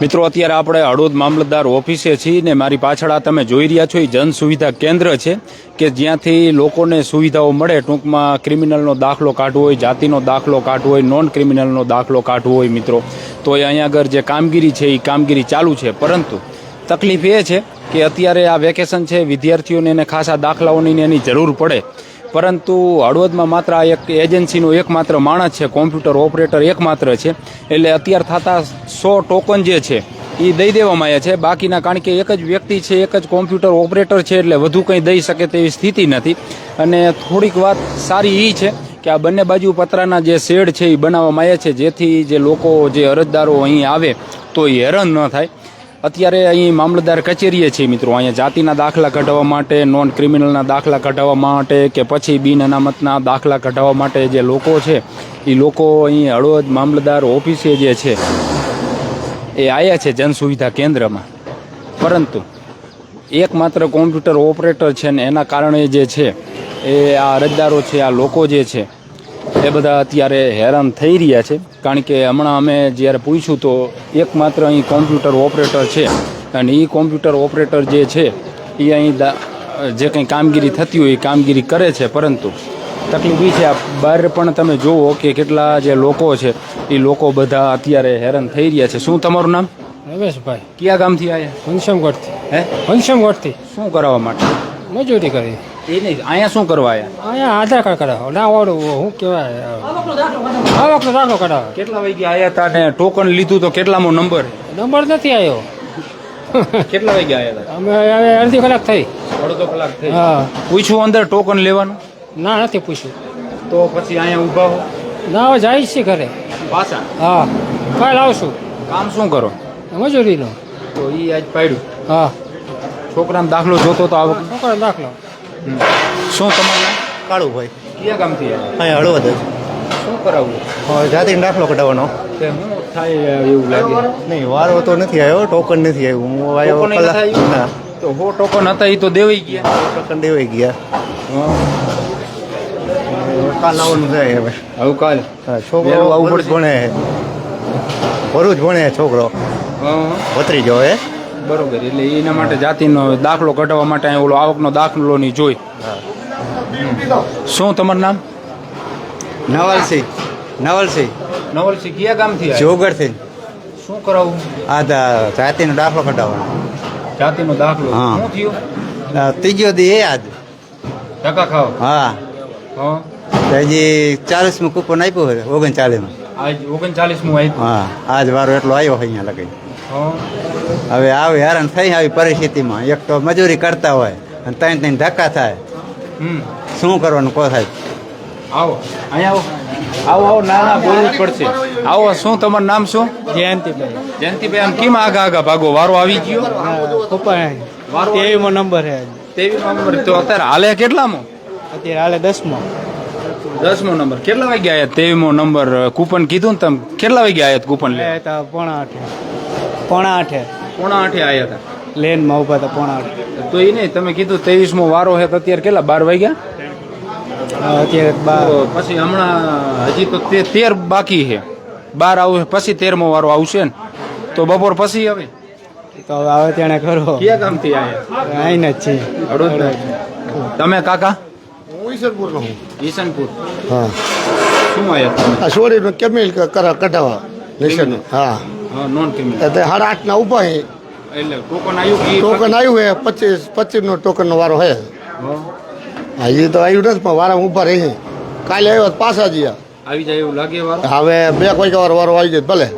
મિત્રો, અત્યારે આપણે હળવદ મામલતદાર ઓફિસે છીએ ને મારી પાછળ આ તમે જોઈ રહ્યા છો, એ જન સુવિધા કેન્દ્ર છે કે જ્યાંથી લોકોને સુવિધાઓ મળે. ટૂંકમાં ક્રિમિનલનો દાખલો કાઢવો હોય, જાતિનો દાખલો કાઢવો હોય નોન ક્રિમિનલનો દાખલો કાઢવો હોય મિત્રો. તો એ અહીંયા આગળ જે કામગીરી છે, એ કામગીરી ચાલુ છે. પરંતુ તકલીફ એ છે કે અત્યારે આ વેકેશન છે, વિદ્યાર્થીઓને એને ખાસા દાખલાઓની એની જરૂર પડે. પરંતુ હળવદમાં માત્ર આ એક એજન્સીનો એકમાત્ર માણસ છે, કોમ્પ્યુટર ઓપરેટર એકમાત્ર છે. એટલે અત્યાર થતા સો ટોકન જે છે એ દઈ દેવામાં આવ્યા છે. બાકીના કારણ કે એક જ વ્યક્તિ છે, એક જ કોમ્પ્યુટર ઓપરેટર છે, એટલે વધુ કંઈ દઈ શકે તેવી સ્થિતિ નથી. અને થોડીક વાત સારી એ છે કે આ બંને બાજુ પતરાના જે શેડ છે એ બનાવવામાં આવ્યા છે. જેથી જે લોકો, જે અરજદારો અહીં આવે, તો એ હેરાન ન થાય. અત્યારે અહીં મામલતદાર કચેરીએ છીએ મિત્રો. અહીંયા જાતિના દાખલા કઢાવવા માટે, નોન ક્રિમિનલના દાખલા કઢાવવા માટે કે પછી બિન અનામતના દાખલા કઢાવવા માટે જે લોકો છે એ લોકો અહીં હળવદ મામલતદાર ઓફિસે જે છે એ આવ્યા છે જન સુવિધા કેન્દ્રમાં. પરંતુ એકમાત્ર કોમ્પ્યુટર ઓપરેટર છે ને એના કારણે જે છે, એ આ અરજદારો છે, આ લોકો જે છે, એ બધા અત્યારે હેરાન થઈ રહ્યા છે. કારણ કે હમણાં અમે જ્યારે પૂછ્યું તો એકમાત્ર અહીં કોમ્પ્યુટર ઓપરેટર છે અને એ કોમ્પ્યુટર ઓપરેટર જે છે એ અહીં જે કંઈ કામગીરી થતી હોય એ કામગીરી કરે છે. પરંતુ તકલીફ એ છે આ બહાર પણ તમે જુઓ કે કેટલા જે લોકો છે એ લોકો બધા અત્યારે હેરાન થઈ રહ્યા છે. શું તમારું નામ? રમેશભાઈ. કયા ગામથી આવ્યા ઘનશ્યામગઢથી. હે? ઘનશ્યામગઢથી. શું કરાવવા માટે? મજૂરી કરી. એ નહીં અહીંયા શું કરવા આવ્યા અહીંયા આધાર કાર્ડ કરાવો ના વાળું શું કહેવાય આવકનો દાખલો કરાવો કેટલા વાગ્યા આવ્યા હતા ને ટોકન લીધું તો કેટલામો નંબર? નંબર નથી આવ્યો કેટલા વાગે આવ્યા હતા અમે અડધી કલાક થઈ. અડધો કલાક થઈ. હા. પૂછ્યું અંદર ટોકન લેવાનું? ના નથી પૂછ્યું. તો પછી અહીંયા ઊભા હો. ના હવે જાય છે ઘરે. પાછા? હા કાલ આવશું. કામ શું કરો? મજૂરીનો. તો એ આજ પાડ્યું. હા. છોકરાનો દાખલો જોતો તો આવક છોકરાનો દાખલો. શું તમારું કાળું કાળુભાઈ. કયા ગામથી અહીંયા હળવદ શું કરાવવું? હવે જાતિનો દાખલો કઢાવવાનો. થાય એવું લાગે. નહીં વારો તો નથી આવ્યો ટોકન નથી આવ્યું. હું આવ્યો તો હો ટોકન હતા એ તો દેવાઈ ગયા. ટોકન દેવાઈ ગયા. આવવાનું થાય હવે. હા, છોકરો પડશે. ભણે ભરૂચ ભણે છોકરો. હા ભત્રીજો હે. બરોબર એટલે એના માટે જાતિનો દાખલો કઢાવવા માટે અહીં ઓલો આવકનો દાખલો ની જોઈ. શું તમારું નામ? નવલસિંહ. નવલસિંહ. નવલસિંહ કયા ગામથી? જોગરથી શું કરાવવું આ જાતિનો દાખલો કઢાવવાનો. જાતિનો દાખલો. હા. શું થયું? ત્રીજો દી એ આજ. ટકા ખાવ? હા. હા. હજી ચાલીસમું કૂપન આપ્યું છે ઓગણચાલીસમાં. આજ ઓગણચાલીસમું આવ્યું હા આજ વારો એટલો આવ્યો હોય અહીંયા લગી હવે આવી હેરાન થઈ આવી પરિસ્થિતિમાં. એક તો મજૂરી કરતા હોય અને ત્રણ ત્રણ ધક્કા થાય. હમ. શું કરવાનું કો થાય આવો. અહીંયા આવો. આવો આવો ના ના બોલવું જ પડશે. આવો શું તમારું નામ શું? જયંતિભાઈ. જયંતિભાઈ આમ કેમ આગા આગા ભાગો? વારો આવી ગયો? પપ્પા વારો તેવીમાં નંબર છે તેવીમાં નંબર. તો અત્યારે હાલે કેટલામાં? અત્યારે હાલે દસમો. દસમો નંબર. કેટલા વાગ્યા આયા? તેવીમો નંબર કૂપન કીધું ને તમે? કેટલા વાગ્યા આયા કૂપન લે હતા પોણા આઠે. પોણા આઠે. પોણા આઠે આયા હતા લેનમાં ઊભા હતા પોણા આઠે. તો એ નહીં તમે કીધું ત્રેવીસમો વારો છે તો અત્યારે કેટલા બાર વાગ્યા? અત્યારે બાર. પછી હમણાં હજી તો તેર બાકી છે બાર આવું પછી તેરમો વારો આવશે ને. તો બપોર પછી હવે? તો હવે આવે તેને કરો. ક્યાં કામથી આવ્યા અહીં જ છે. તમે કાકા? હું ઈસરપુરનો હું ઈશનપુર હા. શું આયા તમે? આ સોરીનો કેમેલ કરા કઢાવા. નિશાન હા. હા નોન ક્રિમિનલ તે સાડા આઠના ઊભા હે. એટલે ટોકન આવ્યું ટોકન આવ્યું હે પચીસ પચીસનો ટોકનનો વારો હે. હા. એ તો આવ્યું નથી પણ વારા ઊભા રહી કાલે આવ્યો પાછા જયા આવી જાય એવું લાગે વારો? હવે બે કોઈક વાર વારો આવી જાય ભલે.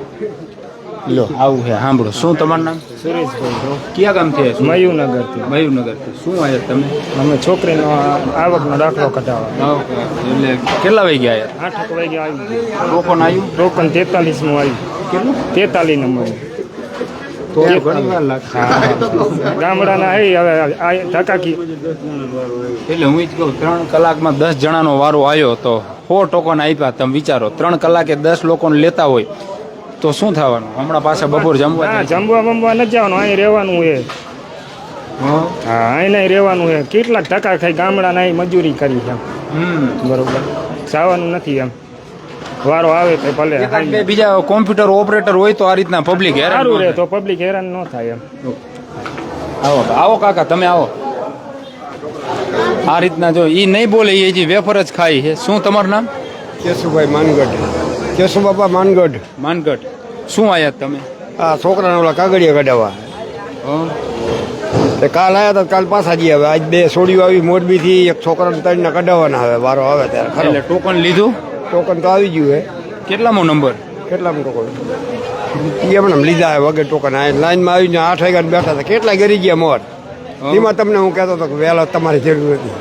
લો આવું છે સાંભળો. શું તમારું નામ? સુરેશભાઈ કયા ગામથી આવ્યા મયુનગરથી મયુનગરથી શું આવ્યા તમે? અમે છોકરીનો આવકનો દાખલો કઢાવવા. એટલે કેટલા વાગ્યા આવ્યા? આઠ વાગે આવ્યું. ટોકન આવ્યું. ટોકન તેતાલીસનું આવ્યું કેટલું તેતાલીસ નંબર ગામડાના હે હવે ધકાકી. એટલે હું જ કહું ત્રણ કલાકમાં દસ જણાનો વારો આવ્યો તો સો ટોકન આપ્યા? તમે વિચારો ત્રણ કલાકે દસ લોકોને લેતા હોય. તો શું થવાનું? હમણાં પાછા બપોર જમવા જમવા બમવા નથી જવાનું અહીં રહેવાનું હે? હા. અહીં નહીં રહેવાનું હે કેટલાક ટકા ખાઈ ગામડાના અહીં મજૂરી કરી છે. હમ. બરોબર. જવાનું નથી એમ. વારો આવે તો ભલે બે બીજા કોમ્પ્યુટર ઓપરેટર હોય તો આ રીતના પબ્લિક હેરાન સારું રહે તો પબ્લિક હેરાન ન થાય એમ. આવો આવો કાકા તમે આવો. આ રીતના જો એ નહીં બોલે એ જે વેફર જ ખાય છે. શું તમારું નામ? કેશુભાઈ માનગઢ. કેશુ બાપા માનગઢ. માનગઢ. શું આયા તમે? આ છોકરાને ઓલા કાગળિયા કઢાવવા. તે કાલ આવ્યા હતા કાલ પાછા જઈએ હવે. આજ બે સોડીઓ આવી મોરબીથી એક છોકરાને ત્રણને કઢાવવાના હવે. વારો આવે ત્યારે એટલે ટોકન લીધું? ટોકન તો આવી ગયું હે. કેટલામો નંબર? કેટલામાં ટોકન? એમ એમને લીધા વગર ટોકન. લાઈનમાં આવીને આઠ વાગ્યા બેઠા હતા કેટલા ગરી ગયા મોર. એમાં તમને હું કહેતો હતો કે વહેલા તમારી જરૂર હતી.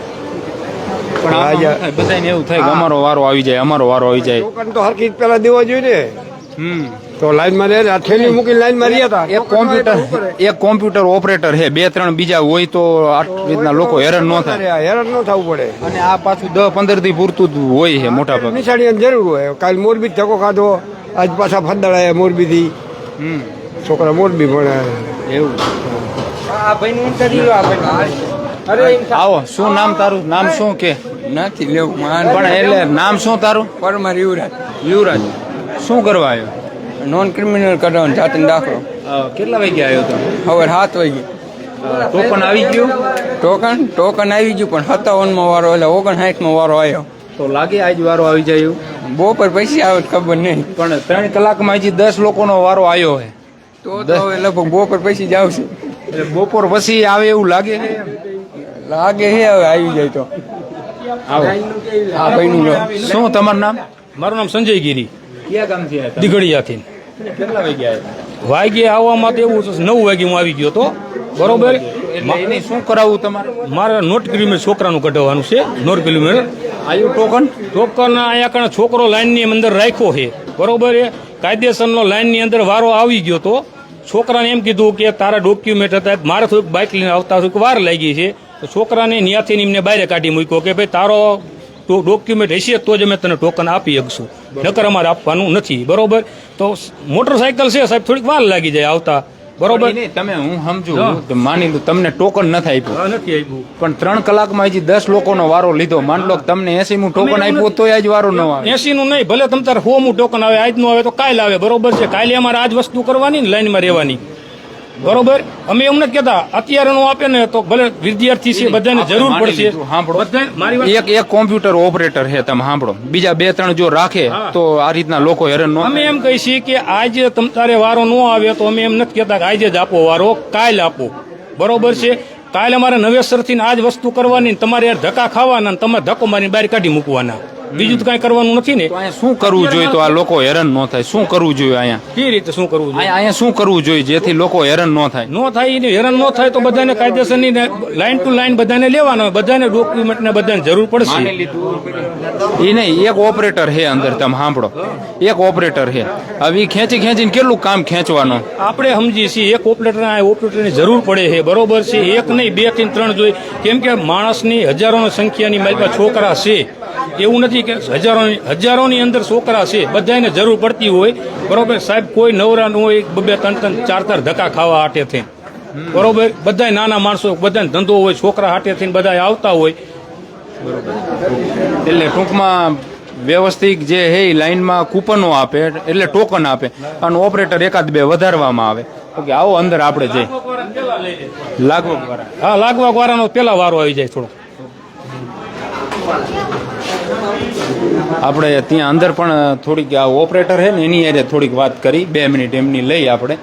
પણ બધાને એવું થાય કે અમારો વારો આવી જાય અમારો વારો આવી જાય. ટોકન તો હરખી પેલા દેવા જોઈએ ને. હમ. તો લાઈનમાં રહે થેલી મૂકીને લાઈનમાં રહ્યા હતા એક કોમ્પ્યુટર એક કોમ્પ્યુટર ઓપરેટર છે બે ત્રણ બીજા હોય તો આ રીતના લોકો હેરાન ન થાય. અરે, હેરાન ન થવું પડે. અને આ પાછું દસ પંદરથી પૂરતું જ હોય છે મોટા ભાગે. નિશાળીની જરૂર હોય. કાલ મોરબી ધક્કો ખાધો આજ પાછા ફંદાળાયા મોરબીથી. થી છોકરા મોરબી ભણે. એવું. આવો શું નામ તારું? નામ શું કે? નથી લેવું માન. પણ એટલે નામ શું તારું? પરમાર યુવરાજ. યુવરાજ. શું કરવા આવ્યો? નોન ક્રિમિનલ કરવાનો જાતિનો દાખલો. કેટલા વાગે આવ્યો તો? હવે સાત વાગે. ટોકન આવી ગયું? ટોકન? ટોકન આવી ગયું પણ સત્તાવનમાં વારો એટલે ઓગણસાઠમાં વારો આવ્યો. તો લાગે આજ વારો આવી જાય બપોર પછી આવે ખબર નહીં. પણ ત્રણ કલાકમાં હજી દસ લોકોનો વારો આવ્યો હે. તો તો હવે લગભગ બપોર પછી જ આવશે. એટલે બપોર પછી આવે એવું લાગે લાગે છે હવે આવી જાય તો. આવો. આ ભાઈનું શું તમારું નામ? મારું નામ સંજય ગીરી. ક્યાં ગામથી આવ્યા દીઘડિયાથી તમે? કેટલા વાગે આવ્યા? વાગે આવવામાં તો એવું નવ વાગે હું આવી ગયો હતો. બરોબર? એની શું કરાવવું તમારે? મારે નોટ કિલોમીટર છોકરાનું કઢાવવાનું છે નોટ કિલોમીટર આવ્યું ટોકન? ટોકન અહીંયા કણ છોકરો લાઇનની અંદર રાખ્યો છે. બરોબર એ? કાયદેસરનો લાઇનની અંદર વારો આવી ગયો તો. છોકરાને એમ કીધું કે તારા ડોક્યુમેન્ટ હતા મારે થોડુંક બાઇક લઈને આવતા થોડીક વાર લાગી છે. તો છોકરાને ન્યાથી એમને બહાર કાઢી મૂક્યો કે ભાઈ તારો ડોક્યુમેન્ટ હશે તો જ અમે તને ટોકન આપી શકશું. નકર અમારે આપવાનું નથી બરોબર? તો મોટરસાયકલ છે સાહેબ થોડીક વાર લાગી જાય આવતા. બરોબર? તમે હું સમજુ માની લો તમને ટોકન નથી આપ્યું. નથી આપ્યું. પણ ત્રણ કલાકમાં હજી દસ લોકોનો વારો લીધો. માન લો તમને એસી નું ટોકન આપ્યું તો આજ વારો ન આવે. એસી નું નહીં ભલે તમ તારે હોમું ટોકન આવે આજનું આવે તો કાલે આવે બરોબર છે? કાલે અમારે આજ વસ્તુ કરવાની ને લાઈનમાં રહેવાની. બરોબર? અમે એમ નથી કહેતા અત્યારે નું આપે ને તો ભલે વિદ્યાર્થી છે બધાને જરૂર પડશે. સાંભળો. મારી એક એક કોમ્પ્યુટર ઓપરેટર છે તમે સાંભળો. બીજા બે ત્રણ જો રાખે તો આ રીતના લોકો હેરાન નો અમે એમ કહી છીએ કે આજે તમ તારે વારો ન આવે તો અમે એમ નથી કહેતા કે આજે જ આપો વારો કાલ આપો. બરોબર છે? કાલે અમારે નવેસરથી આજ વસ્તુ કરવાની તમારે યાર ધક્કા ખાવાના તમારે તમે ધક્કો મારીને બહાર કાઢી મૂકવાના. બીજું તો કાંઈ કરવાનું નથી ને. તો અહીંયા શું કરવું જોઈએ? તો આ લોકો હેરાન ન થાય. શું કરવું જોઈએ અહીંયા? કઈ રીતે શું કરવું જોઈએ? અહીંયા શું કરવું જોઈએ જેથી લોકો હેરાન ન થાય? નો થાય એને હેરાન ન થાય તો બધાને કાયદેસરની લાઈન ટુ લાઈન બધાને લેવાનો બધાને ડોક્યુમેન્ટ ને બધાને જરૂર પડશે. એ નહીં એક ઓપરેટર છે અંદર તમે સાંભળો. એક ઓપરેટર છે. હવે ખેંચી ખેંચીને કેટલું કામ ખેંચવાનું? આપણે સમજીએ છીએ એક ઓપરેટર આ ઓપરેટરની જરૂર પડે છે. બરોબર છે. એક નહીં બેથી ત્રણ જોઈએ. કેમ કે માણસની હજારોની સંખ્યાની મારી પાસે છોકરા છે. એવું નથી કે હજારોની હજારોની અંદર છોકરા છે બધાને જરૂર પડતી હોય. બરોબર સાહેબ કોઈ નવરા ન હોય બે ત્રણ ત્રણ ચાર ચાર ધક્કા ખાવા હાટે થઈ બરોબર બધા નાના માણસો બધાને ધંધો હોય છોકરા હાટે થઈને બધા આવતા હોય. એટલે ટૂંકમાં વ્યવસ્થિત જે હે લાઈનમાં કૂપનો આપે એટલે ટોકન આપે અને ઓપરેટર એકાદ બે વધારવામાં આવે. ઓકે આવો અંદર આપણે જઈ. લાગવા હા લાગવા વાળાનો પેલા વારો આવી જાય થોડો આપણે ત્યાં અંદર પણ થોડીક આ ઓપરેટર છે ને એની હારે થોડીક વાત કરી. બે મિનિટ એમની લઈ આપણે.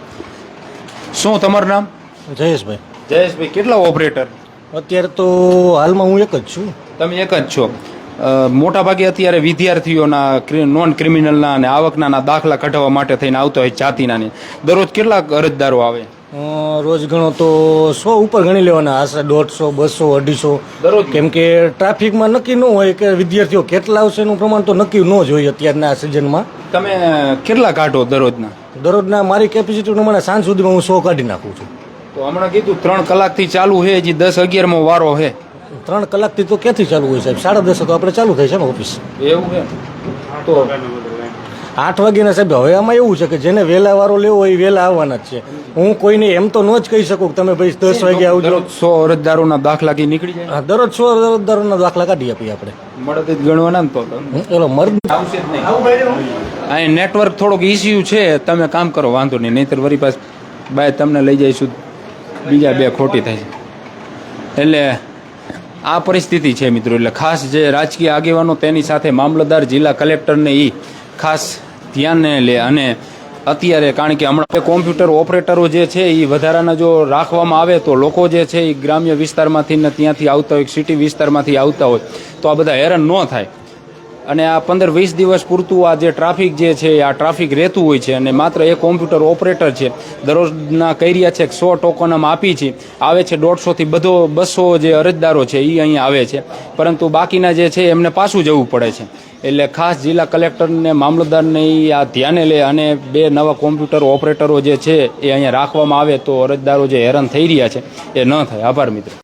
શું તમારું નામ? જયેશભાઈ. જયેશભાઈ કેટલા ઓપરેટર? અત્યારે તો હાલમાં હું એક જ છું. તમે એક જ છો. મોટા ભાગે અત્યારે વિદ્યાર્થીઓના નોન ક્રિમિનલના અને આવકના દાખલા કઢાવવા માટે થઈને આવતો હોય જાતિના દરરોજ કેટલા અરજદારો આવે? રોજ ગણો તો સો ઉપર ગણી લેવાના આશરે દોઢસો બસો અઢીસો? કેમ કે ટ્રાફિકમાં નક્કી ન હોય કે વિદ્યાર્થીઓ કેટલા આવશે એનું પ્રમાણ તો નક્કી ન જ હોય અત્યારના સિઝનમાં. તમે કેટલા કાઢો દરરોજના? દરરોજના મારી કેપેસિટી પ્રમાણે સાંજ સુધીમાં હું સો કાઢી નાખું છું. તો હમણાં કીધું ત્રણ કલાકથી ચાલુ છે હજી દસ અગિયારમો વારો છે ત્રણ કલાકથી તો ક્યાંથી ચાલુ હોય સાહેબ? સાડા દસ તો આપણે ચાલુ થાય છે ને ઓફિસ. એવું છે તો આઠ વાગ્યાના સાહેબ હવે આમાં એવું છે કે જેને વહેલા વારો લેવો હોય એ વહેલા આવવાના જ છે. હું કોઈને એમ તો ન જ કહી શકું કે તમે ભાઈ દસ વાગે આવજો. સો અરજદારોના દાખલા કી નીકળી જાય? દરરોજ સો અરજદારોના દાખલા કાઢી આપીએ આપણે. મળત જ ગણવાના તો એલો મર્દ આવશે જ નહીં. અહીં નેટવર્ક થોડોક ઇસ્યુ છે તમે કામ કરો વાંધો નહીં. નહીતર વરી પાસ બાય તમને લઈ જઈશું. બીજા બે ખોટી થાય એટલે આ પરિસ્થિતિ છે મિત્રો. એટલે ખાસ જે રાજકીય આગેવાનો તેની સાથે મામલતદાર જિલ્લા કલેક્ટરને એ ખાસ ધ્યાને લે અને અત્યારે કારણ કે હમણાં કોમ્પ્યુટર ઓપરેટરો જે છે એ વધારાના જો રાખવામાં આવે તો લોકો જે છે એ ગ્રામ્ય વિસ્તારમાંથી ને ત્યાંથી આવતા હોય સિટી વિસ્તારમાંથી આવતા હોય, તો આ બધા હેરાન ન થાય. અને આ પંદર વીસ દિવસ પૂરતું આ જે ટ્રાફિક જે છે, આ ટ્રાફિક રહેતું હોય છે અને માત્ર એક કોમ્પ્યુટર ઓપરેટર છે. દરરોજના કર્યા છે સો ટોકનમાં આપી છે. આવે છે દોઢસોથી બધો બસો જે અરજદારો છે એ અહીંયા આવે છે. પરંતુ બાકીના જે છે, એમને પાછું જવું પડે છે. એટલે ખાસ જિલ્લા કલેક્ટરને, મામલતદારને એ આ ધ્યાને લે અને બે નવા કોમ્પ્યુટર ઓપરેટરો જે છે, એ અહીંયા રાખવામાં આવે તો અરજદારો જે હેરાન થઈ રહ્યા છે. એ ન થાય. આભાર મિત્રો.